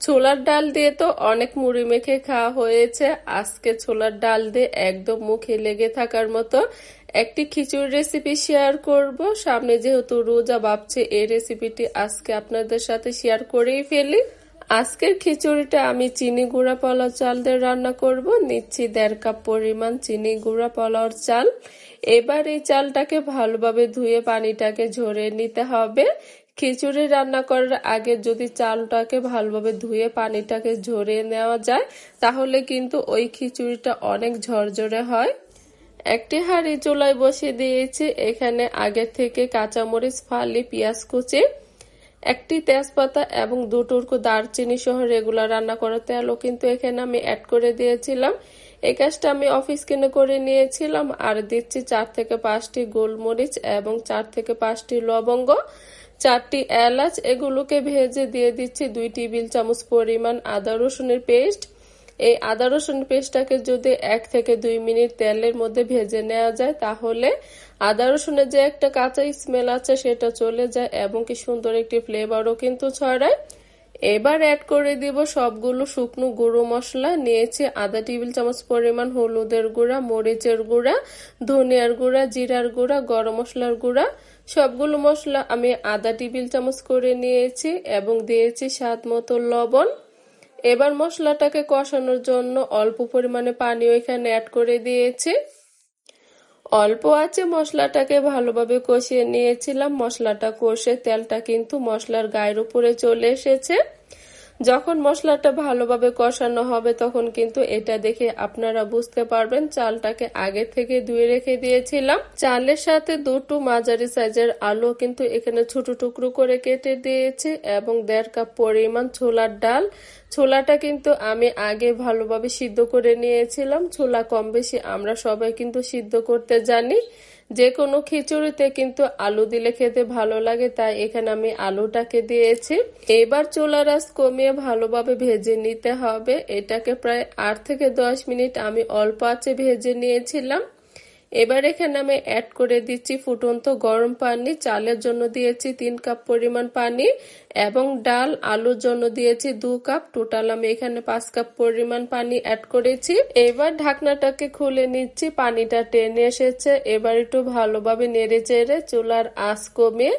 ছোলার ডাল দিয়ে তো অনেক মুড়ি মেখে খাওয়া হয়েছে। আজকে ছোলার ডাল দিয়ে একদম মুখে লেগে থাকার মতো একটি খিচুড়ি রেসিপি শেয়ার করব। সামনে যেহেতু রোজা ভাবছে, এই রেসিপিটি আজকে আপনাদের সাথে শেয়ার করেই ফেলি। আজকের খিচুড়িটা আমি চিনি গুঁড়া পোলাও চাল দিয়ে রান্না করব। নিচ্ছি দেড় কাপ পরিমাণ চিনি গুঁড়া পোলাওর চাল। এবার এই চালটাকে ভালোভাবে ধুয়ে পানিটাকে ঝরে নিতে হবে। খিচুড়ি রান্না করার আগে যদি চালটাকে ভালোভাবে ধুয়ে পানিটাকে ঝরিয়ে নেওয়া যায়, তাহলে কিন্তু ওই খিচুড়িটা অনেক ঝরঝরে হয়। একটি হাঁড়ি চুলায় বসিয়ে দিয়েছি। এখানে আগে থেকে কাঁচামরিচ, ফালি, পেঁয়াজ কুচি, একটি তেজপাতা এবং দুটুকু দারচিনি সহ রেগুলার রান্না করা তেলও কিন্তু এখানে আমি অ্যাড করে দিয়েছিলাম। এই কাজটা আমি অফিস কিনে করে নিয়েছিলাম। আর দিচ্ছি চার থেকে পাঁচটি গোলমরিচ এবং চার থেকে পাঁচটি লবঙ্গ। চারটি এলাচ, এগুলোকে ভেজে দিয়ে দিচ্ছি দুই টেবিল চামচ পরিমাণ আদা রসুনের পেস্ট। এই আদা রসুন পেস্টটাকে যদি এক থেকে দুই মিনিট তেলের মধ্যে ভেজে নেওয়া যায়, তাহলে আদা রসুনের যে একটা কাঁচা স্মেল আছে, সেটা চলে যায় এবং কি সুন্দর একটি ফ্লেভারও কিন্তু ছড়ায়। এবার অ্যাড করে দিব সবগুলো শুকনো গুঁড়ো মশলা। নিয়েছি আধা টেবিল চামচ পরিমাণ হলুদের গুঁড়া, মরিচের গুঁড়া, ধনিয়ার গুঁড়া, জিরার গুঁড়া, গরম মশলার গুঁড়া। সবগুলো মশলা আমি আধা টেবিল চামচ করে নিয়েছি এবং দিয়েছি স্বাদ মতো লবণ। এবার মশলাটাকে কষানোর জন্য অল্প পরিমাণে পানিও এখানে অ্যাড করে দিয়েছি। অল্প আছে মশলাটাকে ভালোভাবে কষিয়ে নিয়েছিলাম। মশলাটা কষে তেলটা কিন্তু মশলার গায়ের উপরে চলে এসেছে। যখন মশলাটা ভালোভাবে কষানো হবে, তখন কিন্তু এটা দেখে আপনারা বুঝতে পারবেন চালটাকে আগে থেকে ধুয়ে রেখে দিয়েছিলাম। চালের সাথে দুটো মাঝারি সাইজের আলু কিন্তু এখানে ছোট টুকরো করে কেটে দিয়েছি এবং দেড় কাপ পরিমাণ ছোলার ডাল। ছোলাটা কিন্তু আমি আগে ভালোভাবে সিদ্ধ করে নিয়েছিলাম। ছোলা কম বেশি আমরা সবাই কিন্তু সিদ্ধ করতে জানি। যে কোনো খিচুড়িতে কিন্তু আলু দিলে খেতে ভালো লাগে, তাই এখানে আমি আলুটাকে দিয়েছি। এবার চোলা রাস কমিয়ে ভালোভাবে ভেজে নিতে হবে। এটাকে প্রায় আট থেকে দশ মিনিট আমি অল্প আছে ভেজে নিয়েছিলাম। এবার এখানে আমি অ্যাড করে দিচ্ছি ফুটন্ত গরম পানি, চালের জন্য দিয়েছি তিন কাপ পরিমাণ পানি এবং ডাল, আলুর জন্য দিয়েছি দু কাপ। টোটাল আমি এখানে পাঁচ কাপ পরিমাণ পানি অ্যাড করেছি। এবার ঢাকনাটাকে খুলে নিচ্ছি, পানিটা টেনে এসেছে। এবার একটু ভালোভাবে নেড়ে চেড়ে চুলার আঁচ কমিয়ে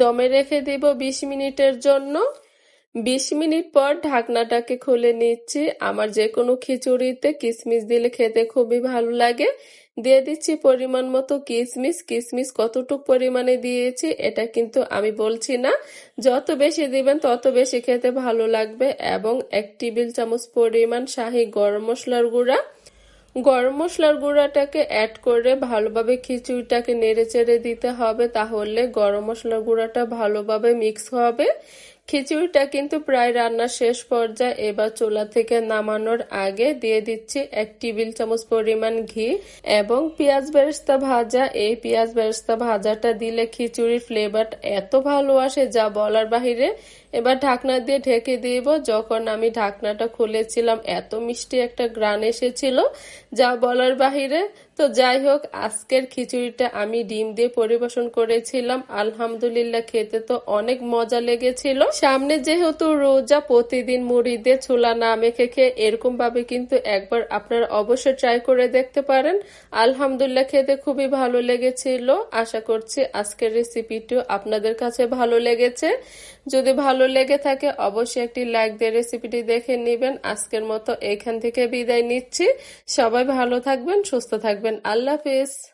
দমে রেখে দিব বিশ মিনিটের জন্য। বিশ মিনিট পর ঢাকনাটাকে খুলে নিচ্ছি। আমার যে কোনো খিচুড়িতে কিশমিশ দিলে খেতে খুবই ভালো লাগে। দিয়ে দিচ্ছি পরিমাণ মতো কিশমিশ কিশমিশ কতটুক পরিমাণে দিয়েছি এটা কিন্তু আমি বলছি না। যত বেশি দিবেন তত বেশি খেতে ভালো লাগবে এবং এক টেবিল চামচ পরিমাণ শাহি গরম মশলার গুঁড়া। গরম মশলার গুঁড়াটাকে অ্যাড করে ভালোভাবে খিচুড়িটাকে নেড়ে চেড়ে দিতে হবে তাহলে গরম মশলার গুঁড়াটা ভালোভাবে মিক্স হবে। খিচুড়িটা কিন্তু প্রায় রান্নার শেষ পর্যায়ে এবার চুলা থেকে নামানোর আগে দিয়ে দিচ্ছি এক টেবিল চামচ পরিমাণ ঘি এবং পেঁয়াজ বেরেস্তা ভাজা। এই পেঁয়াজ বেরেস্তা ভাজাটা দিলে খিচুড়ির ফ্লেভার এত ভালো আসে যা বলার বাহিরে। এবার ঢাকনা দিয়ে ঢেকে দিব। যখন আমি ঢাকনাটা খুলেছিলাম, এত মিষ্টি একটা গ্রান এসেছিল যা বলার বাহিরে। তো যাই হোক, আজকের খিচুড়িটা আমি ডিম দিয়ে পরিবেশন করেছিলাম। আলহামদুলিল্লাহ, খেতে তো অনেক মজা লেগেছিল। সামনে যেহেতু রোজা প্রতিদিন মুড়ি দিয়ে ছোলা না মেখে খেয়ে এরকম ভাবে কিন্তু একবার আপনারা অবশ্যই ট্রাই করে দেখতে পারেন। আলহামদুলিল্লাহ খেতে খুবই ভালো লেগেছিল। আশা করছি আজকের রেসিপিটিও আপনাদের কাছে ভালো লেগেছে। যদি ভালো লেগে থাকে, অবশ্যই একটি লাইক দিয়ে রেসিপিটি দেখে নেবেন। আজকের মতো এখান থেকে বিদায় নিচ্ছি। সবাই ভালো থাকবেন, সুস্থ থাকবেন। আল্লাহ হাফিজ।